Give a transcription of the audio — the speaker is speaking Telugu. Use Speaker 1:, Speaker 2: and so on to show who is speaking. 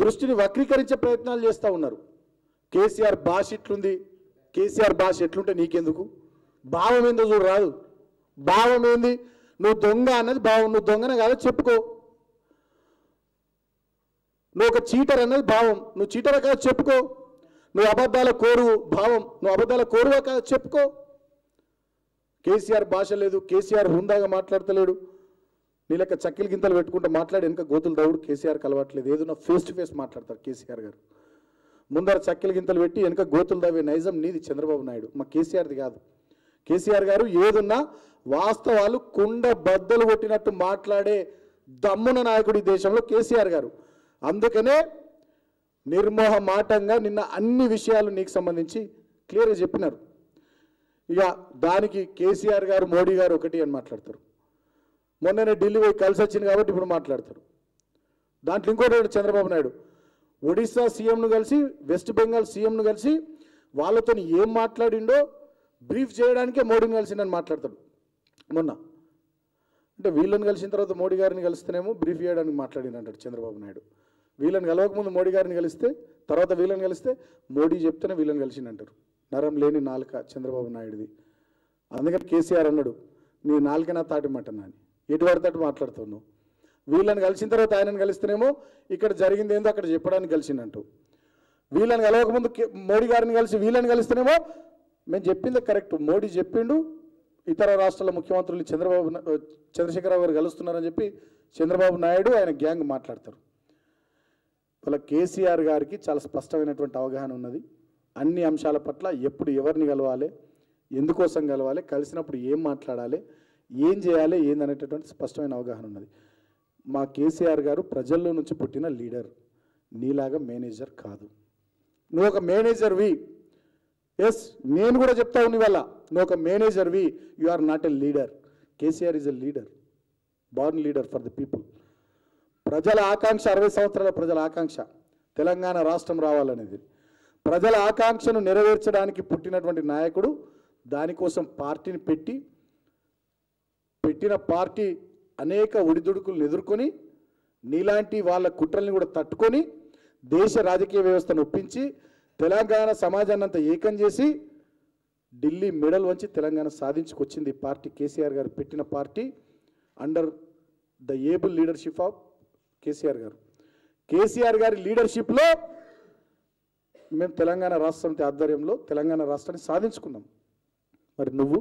Speaker 1: దృష్టిని వక్రీకరించే ప్రయత్నాలు చేస్తూ ఉన్నారు. కేసీఆర్ భాష ఎట్లుంది కేసీఆర్ భాష ఎట్లుంటే నీకెందుకు? భావం ఏందో చూడు రాదు. భావం ఏంది? నువ్వు దొంగ అన్నది భావం. నువ్వు దొంగనే కాదో చెప్పుకో. నువ్వు ఒక చీటర్ అన్నది భావం. నువ్వు చీటర్ కాదు చెప్పుకో. నువ్వు అబద్ధాల కోరువు భావం. నువ్వు అబద్ధాల కోరువా కాదు చెప్పుకో. కేసీఆర్ భాష లేదు. కేసీఆర్ హుందాగా మాట్లాడతలేడు. నీ లెక్క చక్కెలు గింతలు పెట్టుకుంటూ మాట్లాడి వెనక గోతులు దౌడు కేసీఆర్ కలవట్లేదు ఏదైనా ఫేస్ టు ఫేస్ మాట్లాడతారు కేసీఆర్ గారు. ముందర చక్కెలు గింతలు పెట్టి వెనక గోతులు దవ్వే నైజం నీది చంద్రబాబు నాయుడు. మా కేసీఆర్ది కాదు. కేసీఆర్ గారు ఏదున్నా వాస్తవాలు కుండ బద్దలు కొట్టినట్టు మాట్లాడే దమ్మున నాయకుడు ఈ దేశంలో కేసీఆర్ గారు. అందుకనే నిర్మోహమాటంగా నిన్న అన్ని విషయాలు నీకు సంబంధించి క్లియర్గా చెప్పినారు. ఇక దానికి కేసీఆర్ గారు మోడీ గారు ఒకటి అని మాట్లాడతారు. మొన్ననే ఢిల్లీ పోయి కలిసి వచ్చింది కాబట్టి ఇప్పుడు మాట్లాడతారు దాంట్లో ఇంకోటి చంద్రబాబు నాయుడు. ఒడిశా సీఎంను కలిసి వెస్ట్ బెంగాల్ సీఎంను కలిసి వాళ్ళతో ఏం మాట్లాడిండో బ్రీఫ్ చేయడానికే మోడీని కలిసిండని మాట్లాడతాడు. మొన్న. అంటే వీళ్ళని కలిసిన తర్వాత మోడీ గారిని కలిస్తేనేమో బ్రీఫ్ చేయడానికి మాట్లాడిన అంటాడు చంద్రబాబు నాయుడు. వీళ్ళని కలవకముందు మోడీ గారిని కలిస్తే తర్వాత వీళ్ళని కలిస్తే మోడీ చెప్తేనే వీళ్ళని కలిసిండంటారు నరం లేని నాలుక చంద్రబాబు నాయుడుది. అందుకని కేసీఆర్ అన్నాడు నీ నాలుకనా తాటి మటనా అని ఎటు పడితే మాట్లాడుతున్నావు వీళ్ళని కలిసిన తర్వాత ఆయనను కలిస్తేనేమో ఇక్కడ జరిగింది ఏందో అక్కడ చెప్పడానికి కలిసిందంటూ. వీళ్ళని కలవకముందు మోడీ గారిని కలిసి వీళ్ళని కలిస్తేనేమో మేము చెప్పింది కరెక్ట్. మోడీ చెప్పిండు ఇతర రాష్ట్రాల ముఖ్యమంత్రులు చంద్రబాబు చంద్రశేఖరరావు గారు కలుస్తున్నారని చెప్పి చంద్రబాబు నాయుడు ఆయన గ్యాంగ్ మాట్లాడతారు. వాళ్ళ కేసీఆర్ గారికి చాలా స్పష్టమైనటువంటి అవగాహన ఉన్నది. అన్ని అంశాల పట్ల ఎప్పుడు ఎవరిని కలవాలి ఎందుకోసం కలవాలి కలిసినప్పుడు ఏం మాట్లాడాలి ఏం చేయాలి ఏందనేటటువంటి స్పష్టమైన అవగాహన ఉన్నది. మా కేసీఆర్ గారు ప్రజల్లో నుంచి పుట్టిన లీడర్. నీలాగా మేనేజర్ కాదు. నువ్వు ఒక మేనేజర్వి ఎస్ నేను కూడా చెప్తా ఉన్నా ఇవాళ నువ్వు ఒక మేనేజర్వి you are not a leader KCR is a leader born leader for the people ప్రజల ఆకాంక్ష అరవై సంవత్సరాల ప్రజల ఆకాంక్ష. తెలంగాణ రాష్ట్రం రావాలనేది. ప్రజల ఆకాంక్షను నెరవేర్చడానికి పుట్టినటువంటి నాయకుడు దానికోసం పార్టీని పెట్టి పెట్టిన పార్టీ అనేక ఒడిదుడుకులను ఎదుర్కొని నీలాంటి వాళ్ళ కుట్రల్ని కూడా తట్టుకొని దేశ రాజకీయ వ్యవస్థను ఒప్పించి తెలంగాణ సమాజాన్ని అంతా ఏకం చేసి ఢిల్లీ మెడల్ వంచి తెలంగాణ సాధించుకొచ్చింది ఈ పార్టీ. కేసీఆర్ గారు పెట్టిన party under the able leadership of KCR గారు. కేసీఆర్ గారి లీడర్షిప్లో మేము తెలంగాణ రాష్ట్ర సమితి ఆధ్వర్యంలో తెలంగాణ రాష్ట్రాన్ని సాధించుకున్నాం. మరి నువ్వు?